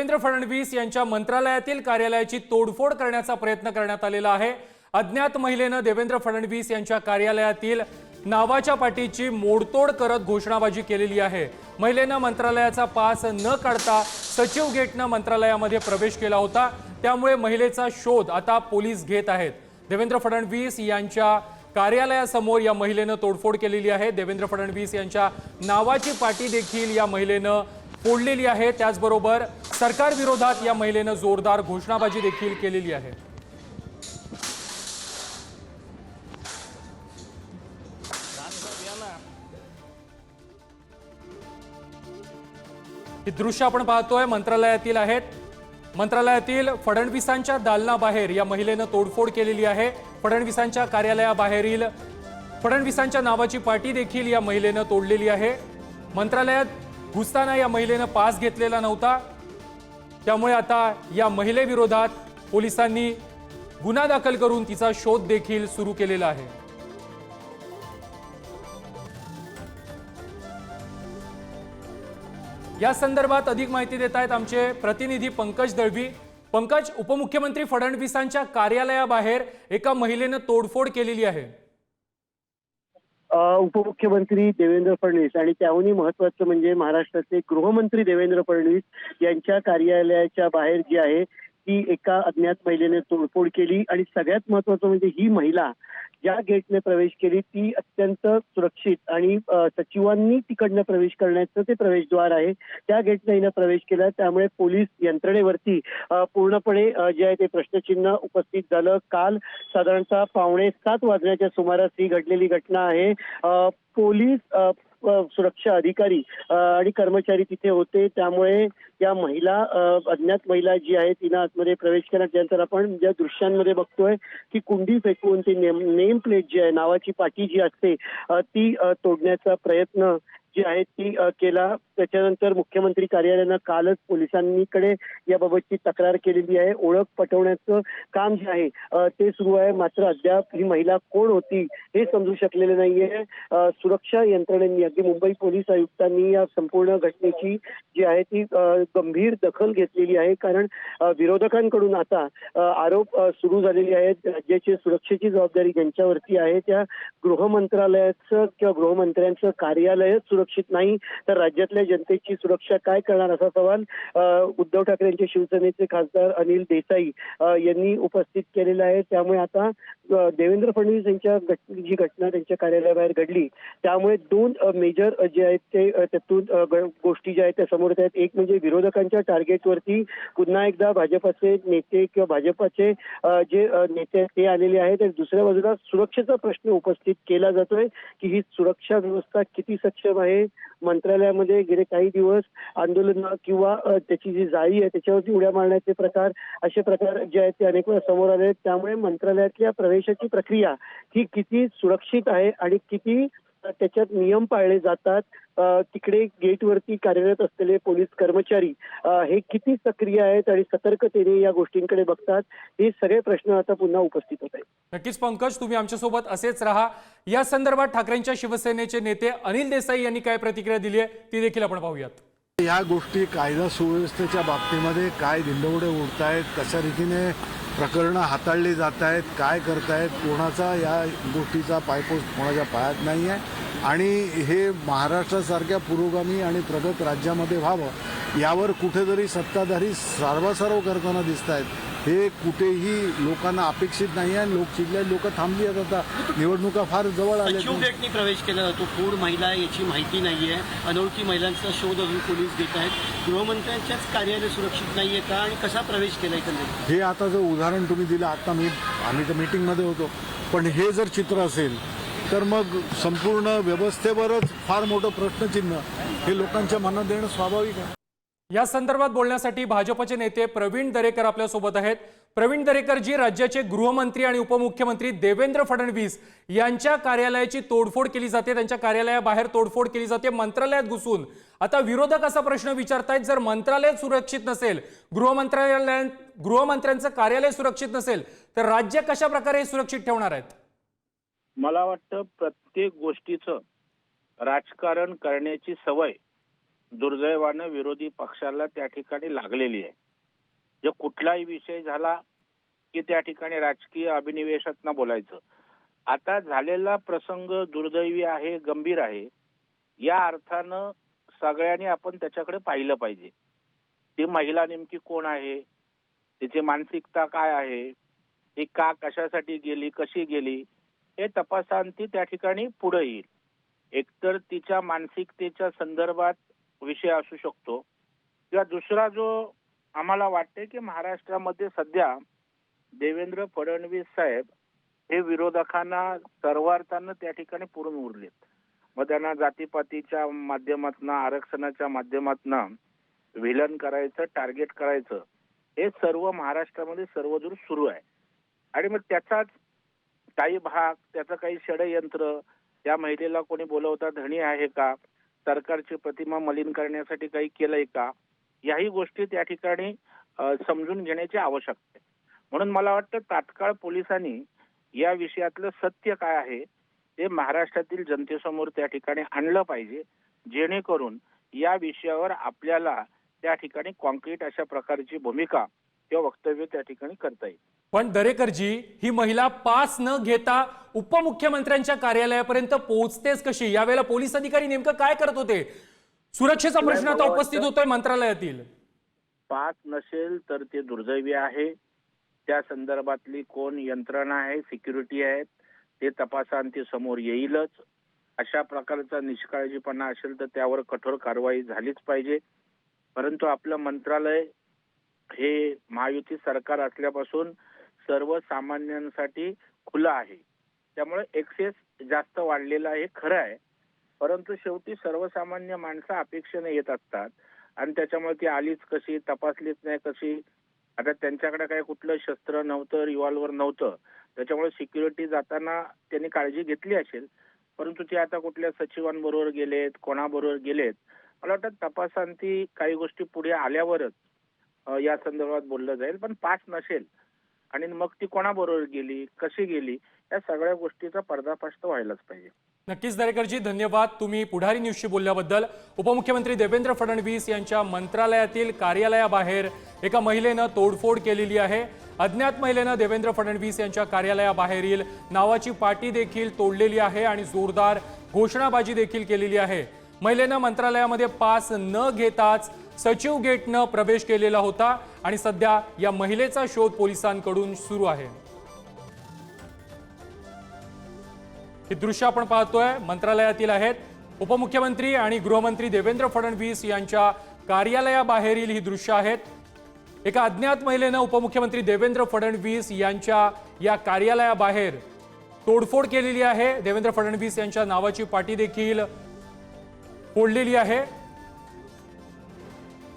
देवेंद्र फडणवीस यांच्या मंत्रालयातील कार्यालयाची तोडफोड करण्याचा प्रयत्न करण्यात आलेला आहे. अज्ञात महिलेनं देवेंद्र फडणवीस यांच्या कार्यालयातील नावाच्या पाठीची मोडतोड करत घोषणाबाजी केलेली आहे. महिलेनं मंत्रालयाचा पास न काढता सचिव गेटनं मंत्रालयामध्ये प्रवेश केला होता. त्यामुळे महिलेचा शोध आता पोलीस घेत आहेत. देवेंद्र फडणवीस यांच्या कार्यालयासमोर या महिलेनं तोडफोड केलेली आहे. देवेंद्र फडणवीस यांच्या नावाची पाटी देखील या महिलेनं फोडलेली आहे. त्याचबरोबर सरकार विरोधात या महिलेनं जोरदार घोषणाबाजी देखील केलेली आहे. ही दृश्य आपण पाहतोय. मंत्रालयातील आहेत. मंत्रालयातील फडणवीसांच्या दालनाबाहेर या महिलेनं तोडफोड केलेली आहे. फडणवीसांच्या कार्यालयाबाहेरील फडणवीसांच्या नावाची पाटी देखील या महिलेनं तोडलेली आहे. मंत्रालयात घुसताना या महिलेनं पास घेतलेला नव्हता. त्यामुळे आता या महिलेविरोधात पोलिसांनी गुन्हा दाखल करून तिचा शोध देखील सुरू केलेला आहे. या संदर्भात अधिक माहिती देत आहेत आमचे प्रतिनिधी पंकज दळवी. पंकज उपमुख्यमंत्री फडणवीसांच्या कार्यालयाबाहेर एका महिलेनं तोडफोड केलेली आहे. उपमुख्यमंत्री देवेंद्र फडणवीस आणि त्याहूनही महत्वाचं म्हणजे महाराष्ट्राचे गृहमंत्री देवेंद्र फडणवीस यांच्या कार्यालयाच्या बाहेर जी आहे ती एका अज्ञात महिलेने तोडफोड केली आणि सगळ्यात महत्वाचं म्हणजे ही महिला ज्या गेटने प्रवेश केली ती अत्यंत सुरक्षित आणि सचिवांनी तिकडनं प्रवेश करण्याचं ते प्रवेशद्वार आहे. त्या गेटने हिनं प्रवेश केला त्यामुळे पोलीस यंत्रणेवरती पूर्णपणे जे आहे ते प्रश्नचिन्ह उपस्थित झालं. काल साधारणतः पावणे सात वाजण्याच्या सुमारास ही घडलेली घटना आहे. पोलीस सुरक्षा अधिकारी आणि कर्मचारी तिथे होते. त्यामुळे या महिला अज्ञात महिला जी आहे तिनं आतमध्ये प्रवेश केला. त्यानंतर आपण ज्या दृश्यांमध्ये बघतोय की कुंडी फेकून ती नेम नेम प्लेट जी आहे नावाची पाटी जी असते ती तोडण्याचा प्रयत्न जी आहे ती केला त्याच्यानंतर मुख्यमंत्री कार्यालयानं कालच पोलिसांकडे याबाबतची तक्रार केलेली आहे. ओळख पटवण्याचं काम जे आहे ते सुरू आहे. मात्र अद्याप ही महिला कोण होती हे समजू शकलेले नाहीये. सुरक्षा यंत्रणेनी अगदी मुंबई पोलीस आयुक्तांनी या संपूर्ण घटनेची जी आहे ती गंभीर दखल घेतलेली आहे. कारण विरोधकांकडून आता आरोप सुरू झालेले आहेत. राज्याची सुरक्षेची जबाबदारी ज्यांच्यावरती आहे त्या गृह मंत्रालयाचं किंवा गृहमंत्र्यांचं कार्यालयच सुरक्षित नाही. तर राज्यातल्या जनतेची सुरक्षा काय करणार असा सवाल उद्धव ठाकरे यांचे शिवसेनेचे खासदार अनिल देसाई यांनी उपस्थित केलेला आहे. त्यामुळे आता देवेंद्र फडणवीस यांच्या घट- जी घटना त्यांच्या कार्यालयाबाहेर घडली त्यामुळे दोन मेजर जे आहेत ते त्यातून गोष्टी ज्या आहेत त्या समोर येत आहेत. एक म्हणजे विरोधकांच्या टार्गेटवरती पुन्हा एकदा भाजपाचे नेते किंवा भाजपाचे जे नेते आहेत ते आलेले आहेत. दुसऱ्या बाजूला सुरक्षेचा प्रश्न उपस्थित केला जातोय की ही सुरक्षा व्यवस्था किती सक्षम आहे? मंत्रालयामध्ये गेले काही दिवस आंदोलन किंवा त्याची जी जाळी आहे त्याच्यावरती उड्या मारण्याचे प्रकार असे प्रकार जे आहेत ते अनेक वेळा समोर आले आहेत. त्यामुळे मंत्रालयातल्या प्रवेशाची प्रक्रिया ही किती सुरक्षित आहे आणि किती त्याच्यात नियम पाळले जातात. तिकडे गेटवरती कार्यरत असलेले पोलीस कर्मचारी हे किती सक्रिय आहेत आणि सतर्कतेने या गोष्टींकडे बघतात हे सगळे प्रश्न आता पुन्हा उपस्थित होत आहेत. नक्कीच पंकज तुम्ही आमच्यासोबत असेच राहा. या संदर्भात ठाकरेंच्या शिवसेनेचे नेते अनिल देसाई यांनी काय प्रतिक्रिया दिली आहे ती देखील आपण पाहूयात. या गोष्टी कायदा सुव्यवस्थेच्या बाबतीमध्ये काय दिंडवडे उडत आहेत कशा रीतीने प्रकरणं हाताळली जात आहेत काय करतायत कोणाचा या गोष्टीचा पायपोस कोणाच्या पायात नाही आहे आणि हे महाराष्ट्रासारख्या पुरोगामी आणि प्रगत राज्यामध्ये व्हावं यावर कुठेतरी सत्ताधारी सारवासारव करताना दिसत आहेत हे कुठेही लोकांना अपेक्षित नाही आहे. लोक चिडले लोक थांबली आहेत आता. निवडणुका फार जवळ आल्या गेटनी प्रवेश केला जातो. कोण महिला आहे याची माहिती नाहीये अनोळखी महिलांचा शोध अजून पोलीस घेत आहेत. गृहमंत्र्यांच्याच कार्यालय सुरक्षित नाहीये का? आणि कसा प्रवेश केला एकंदरीत हे आता जो उदाहरण तुम्ही दिलं आता मी आम्ही तर मीटिंगमध्ये होतो. पण हे जर चित्र असेल तर मग संपूर्ण व्यवस्थेवरच फार मोठं प्रश्नचिन्ह हे लोकांच्या मनात येणं स्वाभाविक आहे. या संदर्भात बोलण्यासाठी भाजपचे नेते प्रवीण दरेकर आपल्यासोबत आहेत. प्रवीण दरेकर जी राज्याचे गृहमंत्री आणि उपमुख्यमंत्री देवेंद्र फडणवीस यांच्या कार्यालयाची तोडफोड केली जाते. त्यांच्या कार्यालयाबाहेर तोडफोड केली जाते. मंत्रालयात घुसून. आता विरोधक असा प्रश्न विचारतायत जर मंत्रालय सुरक्षित नसेल गृहमंत्रालय गृहमंत्र्यांचं कार्यालय सुरक्षित नसेल तर राज्य कशा प्रकारे सुरक्षित ठेवणार आहेत? मला वाटतं प्रत्येक गोष्टीचं राजकारण करण्याची सवय दुर्दैवानं विरोधी पक्षाला त्या ठिकाणी लागलेली आहे. जो कुठलाही विषय झाला की त्या ठिकाणी राजकीय अभिनिवेशात बोलायचं. आता झालेला प्रसंग दुर्दैवी आहे गंभीर आहे या अर्थानं सगळ्यांनी आपण त्याच्याकडे पाहिलं पाहिजे. ती महिला नेमकी कोण आहे? तिची मानसिकता काय आहे? ती का कशासाठी गेली? कशी गेली? हे तपासांती त्या ठिकाणी पुढे येईल. एकतर तिच्या मानसिकतेच्या संदर्भात विषय असू शकतो. किंवा दुसरा जो आम्हाला वाटते की महाराष्ट्रामध्ये सध्या देवेंद्र फडणवीस साहेब हे विरोधकांना सर्वार्थानं त्या ठिकाणी पुरून उरलेत मग त्यांना जातीपातीच्या माध्यमातून आरक्षणाच्या माध्यमातून विलन करायचं टार्गेट करायचं हे सर्व महाराष्ट्रामध्ये सर्वदूर सुरू आहे. आणि मग त्याचाच काही भाग त्याचं काही षडयंत्र त्या महिलेला कोणी बोलवता धनी आहे का? सरकारची प्रतिमा मलिन करण्यासाठी काही केलंय का? याही गोष्टी त्या ठिकाणी समजून घेण्याची आवश्यकता आहे. म्हणून मला वाटतं तात्काळ पोलिसांनी या विषयातलं सत्य काय आहे ते महाराष्ट्रातील जनतेसमोर त्या ठिकाणी आणलं पाहिजे जेणेकरून या विषयावर आपल्याला त्या ठिकाणी कॉन्क्रीट अशा प्रकारची भूमिका किंवा वक्तव्य त्या ठिकाणी करता येईल. पण दरेकरजी ही महिला पास न घेता उपमुख्यमंत्र्यांच्या कार्यालयापर्यंत पोहोचतेच कशी? यावेळेला पोलीस अधिकारी नेमकं काय करत होते? सुरक्षेचा प्रश्न आता उपस्थित होतोय मंत्रालयातील. पास नसेल तर ते दुर्दैवी आहे. त्या संदर्भातली कोण यंत्रणा आहे सिक्युरिटी आहेत ते तपासांती समोर येईलच. अशा प्रकारचा निष्काळजीपणा असेल तर त्यावर कठोर कारवाई झालीच पाहिजे. परंतु आपलं मंत्रालय हे महायुती सरकार असल्यापासून सर्वसामान्यांसाठी खुलं आहे. त्यामुळे एक्सेस जास्त वाढलेला आहे खरं आहे. परंतु शेवटी सर्वसामान्य माणसं अपेक्षेने येत असतात. आणि त्याच्यामुळे ती आलीच कशी तपासलीच नाही कशी? आता त्यांच्याकडे काही कुठलं शस्त्र नव्हतं रिव्हॉल्वर नव्हतं. त्याच्यामुळे सिक्युरिटी जाताना त्यांनी काळजी घेतली असेल. परंतु ते आता कुठल्या सचिवांबरोबर गेलेत कोणाबरोबर गेलेत? मला वाटतं तपासांती काही गोष्टी पुढे आल्यावरच या संदर्भात बोललं जाईल. पण पास नसेल आणि मग ती कोणाबरोबर गेली कशी गेली या सगळ्या गोष्टीचा पर्दाफाश तर व्हायलाच पाहिजे. नक्कीच दरेकरजी धन्यवाद तुम्ही पुढारी न्यूजशी बोलल्याबद्दल. उपमुख्यमंत्री देवेंद्र फडणवीस यांच्या मंत्रालयातील कार्यालयाबाहेर एका महिलेनं तोडफोड केलेली आहे. अज्ञात महिलेनं देवेंद्र फडणवीस यांच्या कार्यालयाबाहेरील नावाची पाटी देखील तोडलेली आहे आणि जोरदार घोषणाबाजी देखील केलेली आहे. महिलेनं मंत्रालयामध्ये पास न घेताच सचिव गेटनं प्रवेश केलेला होता आणि सध्या या महिलेचा शोध पोलिसांकडून सुरू आहे. हे दृश्य आपण पाहतोय. मंत्रालयातील आहेत उपमुख्यमंत्री आणि गृहमंत्री देवेंद्र फडणवीस यांच्या कार्यालयाबाहेरील ही दृश्य आहेत. एका अज्ञात महिलेनं उपमुख्यमंत्री देवेंद्र फडणवीस यांच्या या कार्यालयाबाहेर तोडफोड केलेली आहे. देवेंद्र फडणवीस यांच्या नावाची पाटी देखील फोडलेली आहे.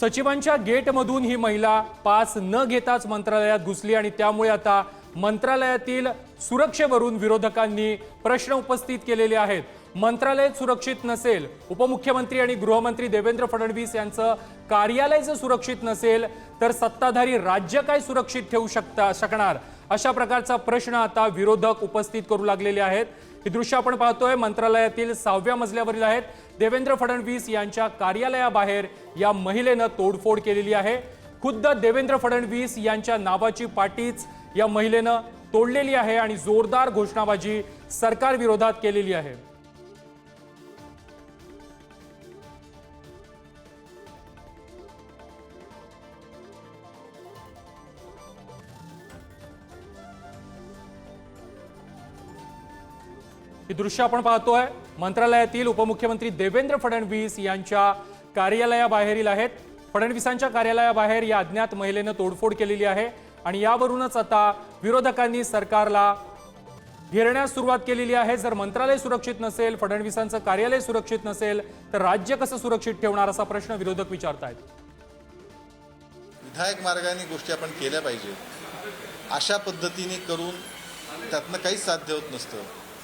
सचिवांच्या गेटमधून ही महिला पास न घेताच मंत्रालयात घुसली आणि त्यामुळे आता मंत्रालयातील सुरक्षेवरून विरोधकांनी प्रश्न उपस्थित केलेले आहेत. मंत्रालय सुरक्षित नसेल उपमुख्यमंत्री आणि गृहमंत्री देवेंद्र फडणवीस यांचं कार्यालय जर सुरक्षित नसेल तर सत्ताधारी राज्य काय सुरक्षित ठेवू शकता शकणार? अशा प्रकारचा प्रश्न आता विरोधक उपस्थित करू लागलेले आहेत. ही दृश्य आपण पाहतोय. मंत्रालयातील सहाव्या मजल्यावरील आहेत. देवेंद्र फडणवीस यांच्या कार्यालयाबाहेर या महिलेनं तोडफोड केलेली आहे. खुद्द देवेंद्र फडणवीस यांच्या नावाची पाटीच या महिलेनं तोडलेली आहे आणि जोरदार घोषणाबाजी सरकारविरोधात केलेली आहे. ही दृश्य आपण पाहतोय. मंत्रालयातील उपमुख्यमंत्री देवेंद्र फडणवीस यांच्या कार्यालयाबाहेरील आहेत. फडणवीसांच्या कार्यालयाबाहेर या अज्ञात महिलेनं तोडफोड केलेली आहे आणि यावरूनच आता विरोधकांनी सरकारला घेरण्यास सुरुवात केलेली आहे. जर मंत्रालय सुरक्षित नसेल फडणवीसांचं कार्यालय सुरक्षित नसेल तर राज्य कसं सुरक्षित ठेवणार असा प्रश्न विरोधक विचारतायत. विधायक मार्गाने गोष्टी आपण केल्या पाहिजेत. अशा पद्धतीने करून त्यातनं काहीच साध्य होत नसतं.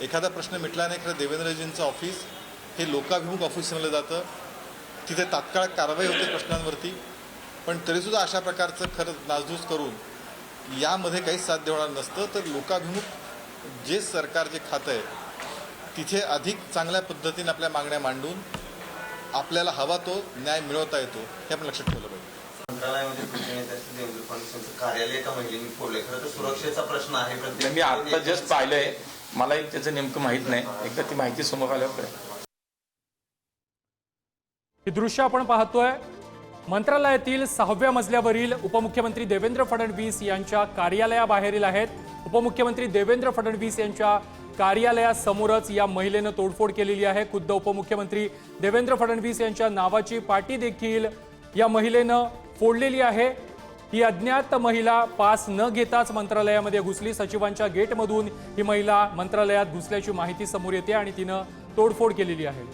एखादा प्रश्न मिटला नाही खरं देवेंद्रजींचं ऑफिस हे लोकाभिमुख ऑफिस समजलं जातं. तिथे तात्काळ कारवाई होते प्रश्नांवरती. पण तरीसुद्धा अशा प्रकारचं खरं नासधूस करून यामध्ये काहीच साध्य होणार नसतं तर लोकाभिमुख जे सरकार जे खातं आहे तिथे अधिक चांगल्या पद्धतीने आपल्या मागण्या मांडून आपल्याला हवा तो न्याय मिळवता येतो हे आपण लक्षात ठेवलं पाहिजे. कार्यालय एका महिलेने फोडलंय खरं तर सुरक्षेचा प्रश्न आहे मी आता जस्ट पाहिलंय मलाही त्याचं नेमकं माहीत नाही. एकदा ती माहिती समोर आल्यावर कळेल. ही दृश्य आपण पाहतोय. मंत्रालयातील सहाव्या मजल्यावरील उपमुख्यमंत्री देवेंद्र फडणवीस यांच्या कार्यालयाबाहेरील आहेत. उपमुख्यमंत्री देवेंद्र फडणवीस यांच्या कार्यालयासमोरच या महिलेनं तोडफोड केलेली आहे. खुद्द उपमुख्यमंत्री देवेंद्र फडणवीस यांच्या नावाची पाटी देखील या महिलेनं फोडलेली आहे. ही अज्ञात महिला पास न घेताच मंत्रालयामध्ये घुसली. सचिवांच्या गेटमधून ही महिला मंत्रालयात घुसल्याची माहिती समोर येते आणि तिनं तोडफोड केलेली आहे.